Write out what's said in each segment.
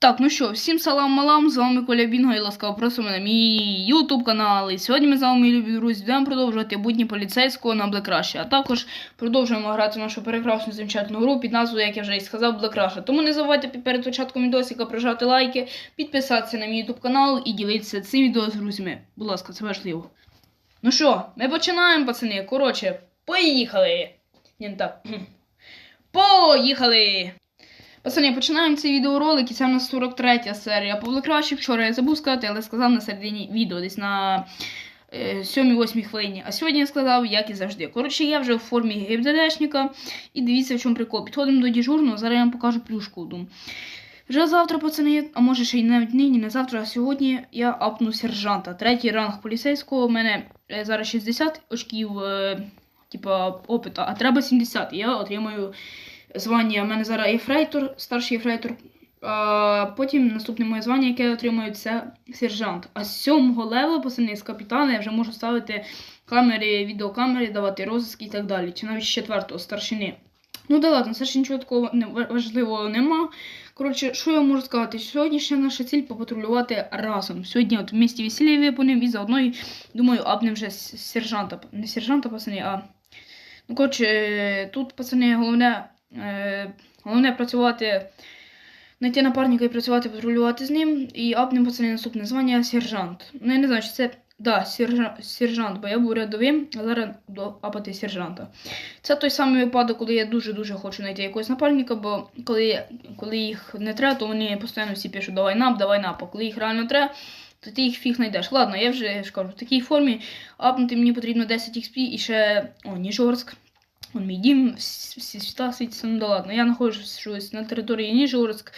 Так, ну що, всім салам малам, з вами Коля Бінго і ласкаво просимо на мій ютуб канал. І сьогодні ми з вами, мої любі друзі, будемо продовжувати будні поліцейського на Rush. А також продовжуємо грати в нашу прекрасну замечательну гру під назвою, як я вже і сказав, Rush. Тому не забувайте перед початком відосика прожати лайки, підписатися на мій ютуб канал і ділитися цим відео з друзями. Будь ласка, це важливо. Ну що, ми починаємо, пацани. Коротше, поїхали. Ні, не так. Поїхали! Пацани, починаємо цей відеоролик, і це у нас 43 серія по Блекраші. Вчора я забув сказати, але сказав на середині відео, десь на е, 7-8 хвилині. А сьогодні я сказав, як і завжди. Коротше, я вже в формі ГІБДДшника. І дивіться, в чому прикол. Підходимо до дежурного, зараз я вам покажу плюшку одну. Вже завтра, пацани, а може ще й навіть нині, не завтра, а сьогодні я апну сержанта. Третій ранг поліцейського. У мене е, зараз 60 очків, е, типа, опита, а треба 70. І я отримаю звання. У мене зараз єфрейтор, старший єфрейтор. А потім наступне моє звання, яке я отримую, це сержант. А з сьомого левела, пацани, з капітана, я вже можу ставити камери, відеокамери, давати розиски і так далі. Чи навіть з четвертого старшини. Ну да ладно, це ж нічого такого важливого нема. Коротше, що я можу сказати? Сьогоднішня наша ціль попатрулювати разом. Сьогодні от в місті весілля випоним і заодно, думаю, апнем вже сержанта. Не сержанта, пацани, а. Ну, коротше, е, тут, пацани, головне, головне працювати, знайти напарника і працювати, патрулювати з ним. І апнем, пацани, наступне звання сержант. Ну, я не знаю, чи це. Да, сержант, сержант, бо я був рядовим, а зараз до апати сержанта. Це той самий випадок, коли я дуже-дуже хочу знайти якогось напарника, бо коли, коли їх не треба, то вони постійно всі пишуть давай нап, давай нап. А коли їх реально треба, то ти їх фіг знайдеш. Ладно, я вже я ж кажу, в такій формі апнути мені потрібно 10 XP і ще. О, Ніжорськ. Он мій дім, світа світяться, ну да ладно. Я знаходжусь на території Ніжорськ.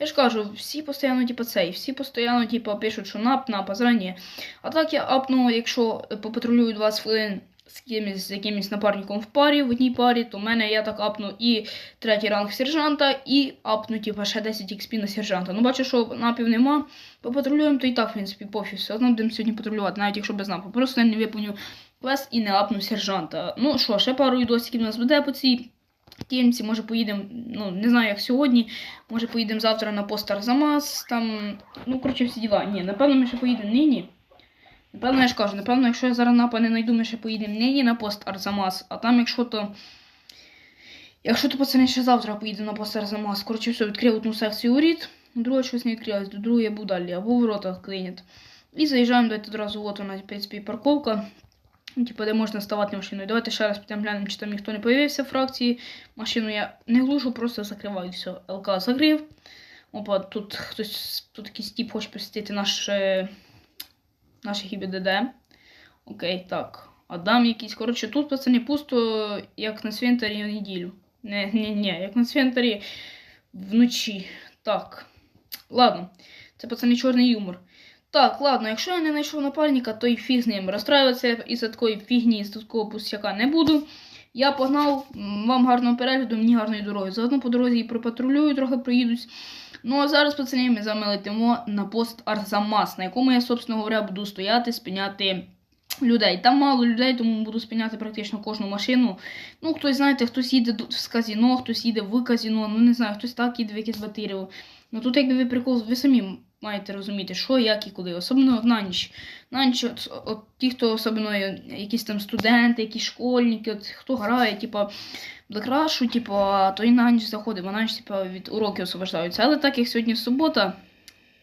Я ж кажу, всі постійно, типу, цей, всі постійно, типу, пишуть, що нап, нап, а зарані. А так я апну, якщо е, попатрулюю 20 хвилин з кимось, з якимось напарником в парі, в одній парі, то в мене я так апну і третій ранг сержанта, і апну, типу, ще 10 XP на сержанта. Ну, бачу, що напів нема. Попатрулюємо, то і так, в принципі, пофіг. Все одно будемо сьогодні патрулювати, навіть якщо без напу. Просто я не виповню квест і не апну сержанта. Ну що, ще пару відосиків у нас буде по цій тімці. Може поїдемо, ну не знаю як сьогодні. Може поїдемо завтра на пост Арзамас. Там, ну коротше, всі діла. Ні, напевно, ми ще поїдемо нині. Напевно, я ж кажу, напевно, якщо я зараз напа не знайду, ми ще поїдемо нині на пост Арзамас, а там, якщо то. Якщо то пацани ще завтра поїду на пост Арзамас, коротше, все, відкрив одну секцію воріт, друга щось не відкрилась, до другої я був далі, або ворота клинять. І заїжджаємо, давайте одразу, от вона, в принципі, парковка. Ну, Типу, де можна ставати машиною. Давайте ще раз підемо глянемо, чи там ніхто не появився в фракції. Машину я не глушу, просто закриваю. Все, ЛК закрив. Опа, тут хтось, тут якийсь тип хоче посетити е, наше ГІБДД. Окей, так. Адам якийсь. Коротше, тут пацани пусто, як на цвинтарі в неділю. Не, не, не, як на цвинтарі вночі. Так. Ладно, це пацани чорний юмор. Так, ладно, якщо я не знайшов напарника, то й фіг з ним. Розстраюватися із такої фігні, з такого пустяка не буду. Я погнав, вам гарного перегляду, мені гарної дороги. Заодно по дорозі і пропатрулюю, трохи проїдусь. Ну а зараз, пацани, ми з летимо на пост Арзамас, на якому я, собственно говоря, буду стояти, спиняти людей. Там мало людей, тому буду спиняти практично кожну машину. Ну, хтось, знаєте, хтось їде з казіно, хтось їде в казіно, ну не знаю, хтось так їде в якесь батирево. Ну тут, якби ви прикол, ви самі маєте розуміти, що, як і коли. Особливо на ніч. На ніч, от, от ті, хто особливо якісь там студенти, якісь школьники, от, хто грає, типа, блекрашу, типу, а то і на ніч заходимо, на ніч, типу, від уроків освобождаються. Але так як сьогодні субота,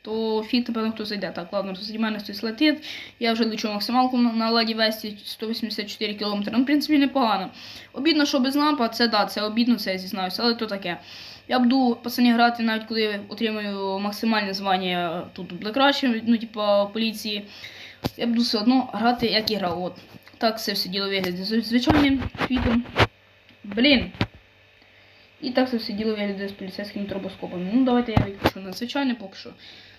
то фіг, напевно, хто зайде. Так, ладно, то зі мене хтось летить. Я вже лечу максималку на, ладі Весті 184 км. Ну, в принципі, непогано. Обідно, що без напа, це да, це обідно, це я зізнаюся, але то таке. Я буду пацані грати навіть коли отримаю максимальне звання тут Black ну, типа поліції. Я буду все одно грати, як і грав. От. Так це все діло виглядає з звичайним квітом. Блін. І так це все діло виглядає з поліцейськими тробоскопами. Ну, давайте я відпишу на звичайне поки що.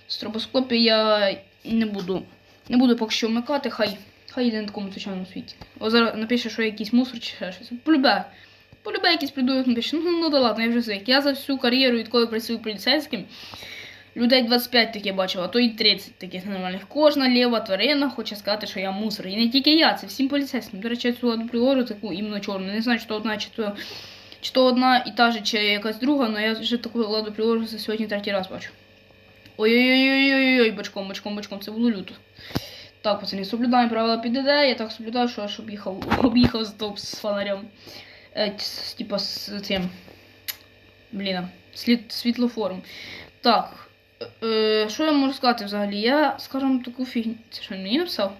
З тробоскопи я не буду. Не буду поки що вмикати, хай. Хай йде на такому звичайному світі. О, зараз напише, що якийсь мусор чи ще щось. Полюбе. Полюбе якийсь придурок напише. Ну, ну да ладно, я вже звик. Я за всю кар'єру, відколи працюю поліцейським, людей 25 таких бачив, а то й 30 таких нормальних. Кожна ліва тварина хоче сказати, що я мусор. І не тільки я, це всім поліцейським. До речі, цю ладу приору таку іменно чорну. Не знаю, то одна, чи то, чи то одна і та же, чи якась друга, але я вже таку ладу приору за сьогодні третій раз бачу. Ой-ой-ой-ой-ой, бочком, бочком, бочком, це було люто. Так, пацани, соблюдаємо правила ПДД, я так соблюдаю, що аж об'їхав, об'їхав стовп з фонарем. Е, типа з цим. Блін, слід, світлофором. Так. Е, що я можу сказати взагалі? Я скажу вам таку фігню. Це що він мені написав?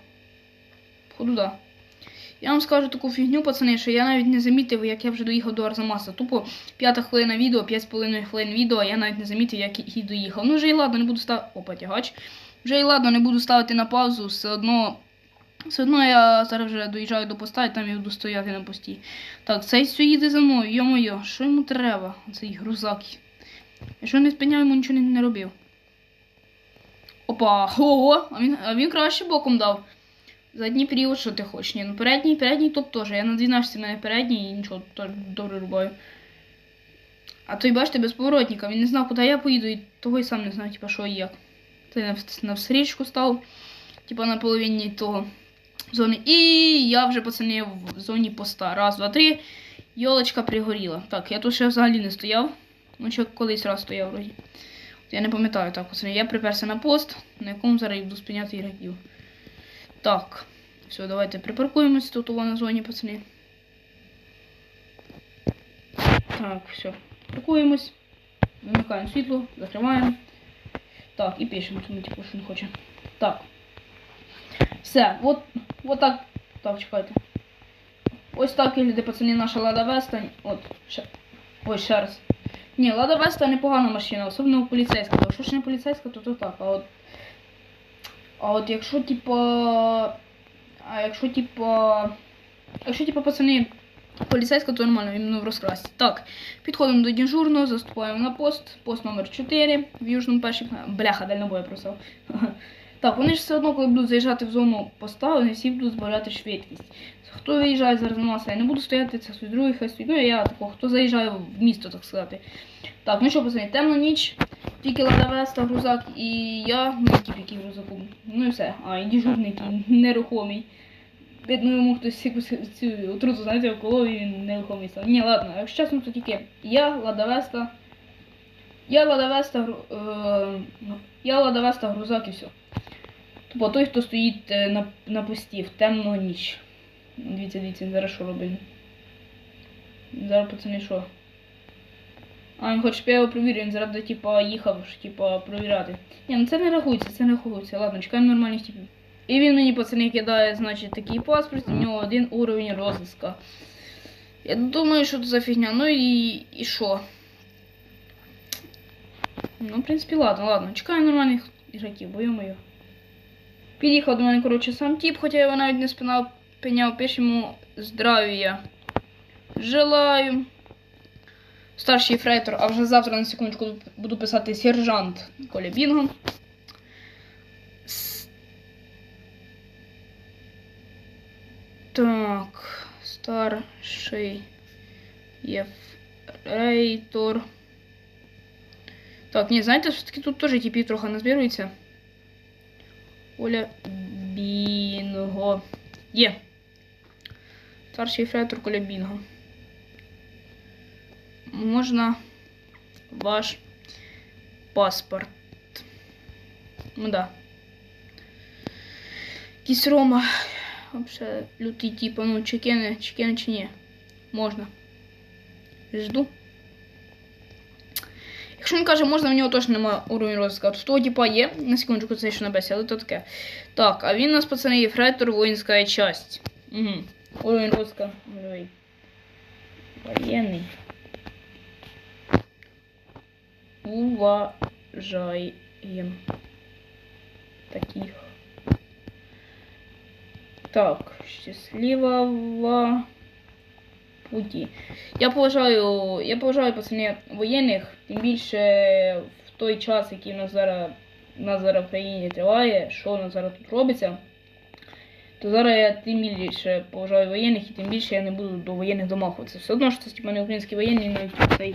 Походу, да. Я вам скажу таку фігню, пацани, що я навіть не замітив, як я вже доїхав до Арзамаса. Тупо п'ята хвилина відео, 5,5 хвилин відео, а я навіть не замітив, як і доїхав. Ну вже і ладно, не буду ставити. Опа, тягач. Вже і ладно, не буду ставити на паузу, все одно. Все одно я зараз вже доїжджаю до поста і там я буду стояти на пості. Так, цей все їде за мною, йо-моє, що йому треба? Цей грузак. Я що не спиняв, йому нічого не, робив. Опа, ого, а він краще боком дав. Задній період, що ти хочеш? Ні, ну передній, передній топ теж. Я на 12 в передній і нічого, то добре рубаю. А той, бачите, без поворотника. Він не знав, куди я поїду, і того й сам не знав, типа, що і як. Той на, встрічку став, типа на половині того зони. І я вже пацани в зоні поста. Раз, два, три. Йолочка пригоріла. Так, я тут ще взагалі не стояв. Ну, ще колись раз стояв вроді. Я не пам'ятаю так, пацани. Я приперся на пост, на якому зараз буду спиняти ігроків. Так. Все, давайте припаркуємось тут у на зоні, пацани. Так, все. Паркуємось. Вимикаємо світло, закриваємо. Так, і пишемо, тому типу, що не хоче. Так. Все, от, от так. Так, чекайте. Ось так виглядає, пацани, наша Лада Веста. От, ще. Ой, ще раз. Ні, Лада Веста непогана машина, особливо поліцейська. Якщо ж не поліцейська, то то так. А от. А от якщо, типу, А якщо, типу, Якщо, типу, пацани, поліцейська, то нормально, він в розкрасі. Так, підходимо до дежурного, заступаємо на пост. Пост номер 4 в Южному першій. Бляха, дальнобоя просив. Так, вони ж все одно, коли будуть заїжджати в зону поста, вони всі будуть збавляти швидкість. Хто виїжджає зараз на маса, я не буду стояти, це хтось другий, стоїть. Ну, я такого, хто заїжджає в місто, так сказати. Так, ну що, пацани, темна ніч, тільки Лада Веста, грузак і я, ну тип який грузаком. Ну і все. А, і дежурний який нерухомий. Видно, йому хтось якусь цю отруту, знаєте, околов і він нерухомий став. Ні, ладно, якщо чесно, то тільки я, Лада Веста. Я Лада Веста, гру- е, я Лада Веста, грузак і все. Тобто той, хто стоїть е, на, на пості в темну ніч. Дивіться, дивіться, зараз що робить. Зараз пацани що? А, він хоче, щоб я його провірю, він зараз, типа, їхав, ж, типа, провіряти. Ні, ну це не рахується, це не рахується. Ладно, чекаємо нормальних типів. І він мені, пацани, кидає, значить, такий паспорт, у нього один уровень розыска. Я думаю, що це за фігня. Ну і, і що? Ну, в принципі, ладно, ладно. Чекаємо нормальних ігроків, бо йому. Під'їхав до мене, коротше, сам тип, хоча я його навіть не спинав, пеняв, пишемо здравия. Желаю. Старший фрейтор, а вже завтра на секундочку буду писати сержант Коля Бінго. Так, старший єфрейтор. Так, ні, знаєте, все-таки тут теж типів трохи назбирується. Оля Бінго. Є. Старший фрейтор Коля Бінго. Можна ваш паспорт. Ну да. Якийсь Рома. Лютий типа, ну чекени, чекени чи ні. Можна. Жду. Якщо він каже, можна, в нього точно немає уровень розвитку. В того типа є, на секундочку це ще на бесі, але то таке. Так, а він у нас, пацани, ефрейтор воїнська часть. Угу. Уровень розвитку. Воєнний. Уважаем таких. Так, счастливого пути. Я поважаю, я поважаю пацани воєнних, тим більше в той час, який нас зараз, нас зараз в країні триває, що у нас зараз тут робиться, то зараз я тим більше поважаю воєнних і тим більше я не буду до воєнних домахуватися. Все одно, що це типу, не українські воєнні, навіть цей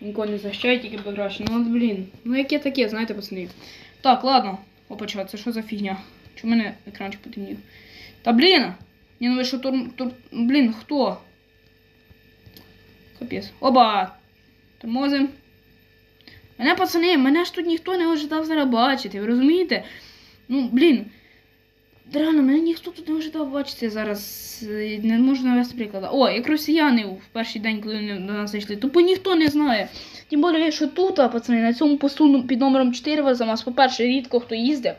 ніколи не захищають, тільки би краще. Ну от блін, ну яке таке, знаєте, пацани. Так, ладно. Опача, це що за фігня? Чому мене екранчик потемнів? Та блін! Ні, ну ви що тур... тур... Блін, хто? Капець. Оба! Тормозим. Мене, пацани, мене ж тут ніхто не ожидав зараз бачити, ви розумієте? Ну, блін. Реально, мене ніхто тут не ожидав бачити зараз. е, Не можна навести приклад. О, як росіяни в перший день, коли вони до нас зайшли, тупо ніхто не знає. Тим більше, що тут, пацани, на цьому посту ну, під номером 4 вас за нас, по-перше, рідко хто їздить.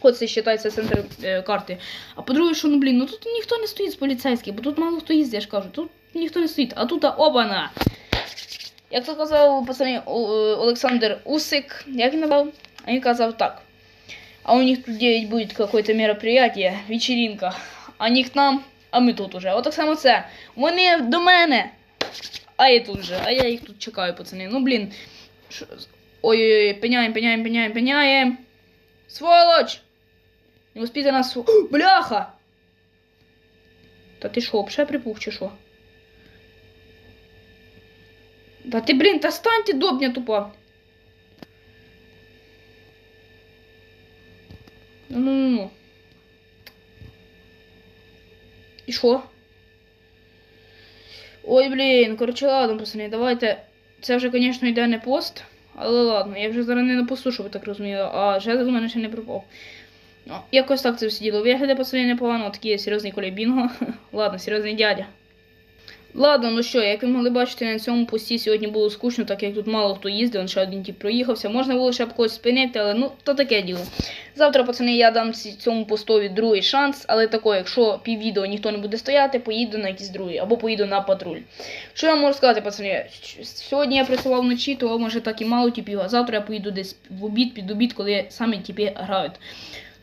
От це вважається центр е, карти. А по-друге, що ну блін, ну тут ніхто не стоїть з поліцейських, бо тут мало хто їздить, я ж кажу. Тут ніхто не стоїть. А тут обана. Як то казав е, Олександр Усик, як він назвав? А він казав так. А у них тут 9 будет какое-то мероприятие, вечеринка. Они к нам, а ми тут уже. От так само це. Вони до мене. А я тут же. А я їх тут чекаю, пацани. Ну блін. Ой-ой-ой, пеняємо, пеняємо, пеняємо, пеняємо. Сволоч! Не успійте нас. Бляха! Та ти що, взагалі припух чи що? Блін, та стань ти добня тупа. Ну, ну, ну, ну. І що? Ой, блін, коротше, ладно, пацани, давайте. Це вже, звісно, йде пост, але ладно, я вже зараз не на посту, щоб ви так розуміли, а жезл у мене ще не пропав. Ну, якось так це все діло. Виглядає, пацани, непогано, такий серйозний коля бінго. ладно, серйозний дядя. Ладно, ну що, як ви могли бачити, на цьому пості сьогодні було скучно, так як тут мало хто їздив, ще один тип проїхався. Можна було ще б когось спинити, але ну, то таке діло. Завтра, пацани, я дам цьому постові другий шанс, але тако, якщо піввідео ніхто не буде стояти, поїду на якийсь другий, або поїду на патруль. Що я можу сказати, пацани? Сьогодні я працював вночі, то може так і мало типів, а завтра я поїду десь в обід, під обід, коли самі типи грають.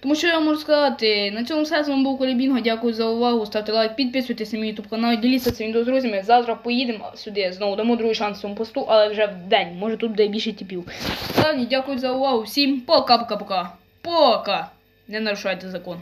Тому що я можу сказати, на цьому все з вами був Колібінго. Дякую за увагу. Ставте лайк, підписуйтесь на мій ютуб канал, діліться цим відео з друзями. Завтра поїдемо сюди, знову дамо другий шанс цьому посту, але вже в день. Може тут буде більше типів. Ладно, дякую за увагу. Всім пока-пока-пока. Пока! Не нарушайте закон.